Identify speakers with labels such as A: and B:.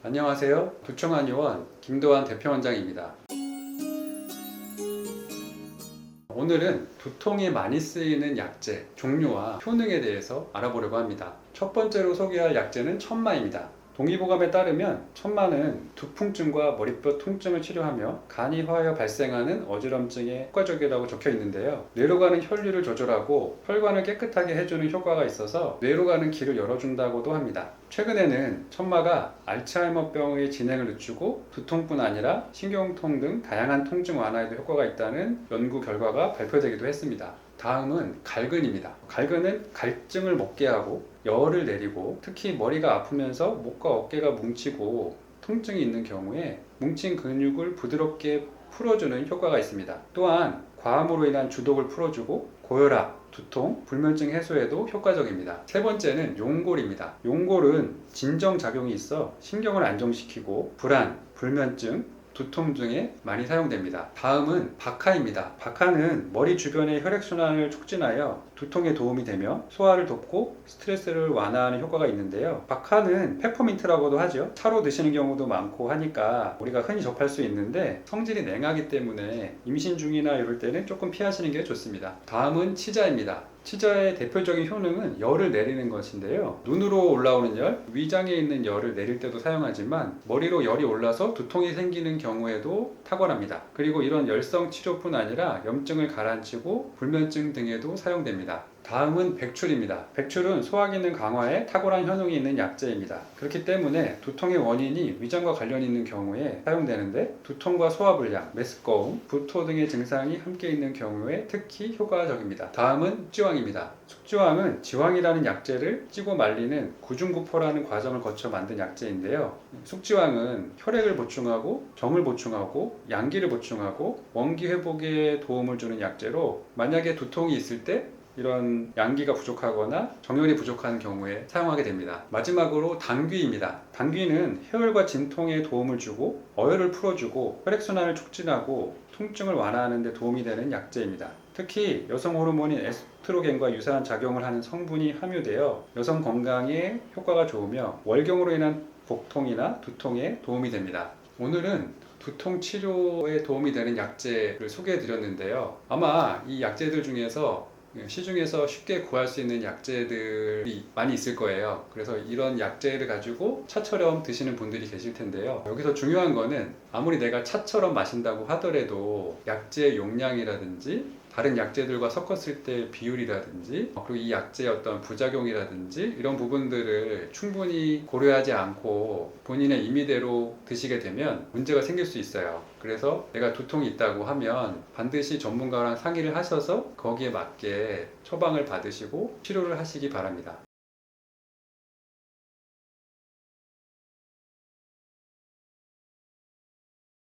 A: 안녕하세요. 부청한의원 김도환 대표원장입니다. 오늘은 두통에 많이 쓰이는 약제 종류와 효능에 대해서 알아보려고 합니다. 첫 번째로 소개할 약제는 천마입니다. 동의보감에 따르면 천마는 두풍증과 머리뼈 통증을 치료하며 간이 화하여 발생하는 어지럼증에 효과적이라고 적혀 있는데요. 뇌로 가는 혈류를 조절하고 혈관을 깨끗하게 해주는 효과가 있어서 뇌로 가는 길을 열어준다고도 합니다. 최근에는 천마가 알츠하이머병의 진행을 늦추고 두통뿐 아니라 신경통 등 다양한 통증 완화에도 효과가 있다는 연구 결과가 발표되기도 했습니다. 다음은 갈근입니다. 갈근은 갈증을 먹게 하고 열을 내리고 특히 머리가 아프면서 목과 어깨가 뭉치고 통증이 있는 경우에 뭉친 근육을 부드럽게 풀어주는 효과가 있습니다. 또한 과음으로 인한 주독을 풀어주고 고혈압, 두통, 불면증 해소에도 효과적입니다. 세 번째는 용골입니다. 용골은 진정 작용이 있어 신경을 안정시키고 불안, 불면증, 두통 등에 많이 사용됩니다. 다음은 박하입니다. 박하는 머리 주변의 혈액순환을 촉진하여 두통에 도움이 되며 소화를 돕고 스트레스를 완화하는 효과가 있는데요. 박하는 페퍼민트라고도 하죠. 차로 드시는 경우도 많고 하니까 우리가 흔히 접할 수 있는데 성질이 냉하기 때문에 임신 중이나 이럴 때는 조금 피하시는 게 좋습니다. 다음은 치자입니다. 치자의 대표적인 효능은 열을 내리는 것인데요. 눈으로 올라오는 열, 위장에 있는 열을 내릴 때도 사용하지만 머리로 열이 올라서 두통이 생기는 경우에도 탁월합니다. 그리고 이런 열성 치료뿐 아니라 염증을 가라앉히고 불면증 등에도 사용됩니다. 다음은 백출입니다. 백출은 소화기능 강화에 탁월한 효능이 있는 약제입니다. 그렇기 때문에 두통의 원인이 위장과 관련 있는 경우에 사용되는데 두통과 소화불량, 메스꺼움, 구토 등의 증상이 함께 있는 경우에 특히 효과적입니다. 다음은 숙지왕입니다. 숙지왕은 지왕이라는 약제를 찌고 말리는 구중구포라는 과정을 거쳐 만든 약제인데요. 숙지왕은 혈액을 보충하고 정을 보충하고 양기를 보충하고 원기 회복에 도움을 주는 약제로 만약에 두통이 있을 때 이런 양기가 부족하거나 정열이 부족한 경우에 사용하게 됩니다. 마지막으로 당귀입니다. 당귀는 혈과 진통에 도움을 주고 어혈을 풀어주고 혈액순환을 촉진하고 통증을 완화하는 데 도움이 되는 약제입니다. 특히 여성 호르몬인 에스트로겐과 유사한 작용을 하는 성분이 함유되어 여성 건강에 효과가 좋으며 월경으로 인한 복통이나 두통에 도움이 됩니다. 오늘은 두통 치료에 도움이 되는 약제를 소개해 드렸는데요. 아마 이 약제들 중에서 시중에서 쉽게 구할 수 있는 약제들이 많이 있을 거예요. 그래서 이런 약제를 가지고 차처럼 드시는 분들이 계실 텐데요. 여기서 중요한 거는 아무리 내가 차처럼 마신다고 하더라도 약제 용량이라든지 다른 약제들과 섞었을 때 비율이라든지 그리고 이 약제의 어떤 부작용이라든지 이런 부분들을 충분히 고려하지 않고 본인의 임의대로 드시게 되면 문제가 생길 수 있어요. 그래서 내가 두통이 있다고 하면 반드시 전문가랑 상의를 하셔서 거기에 맞게 처방을 받으시고 치료를 하시기 바랍니다.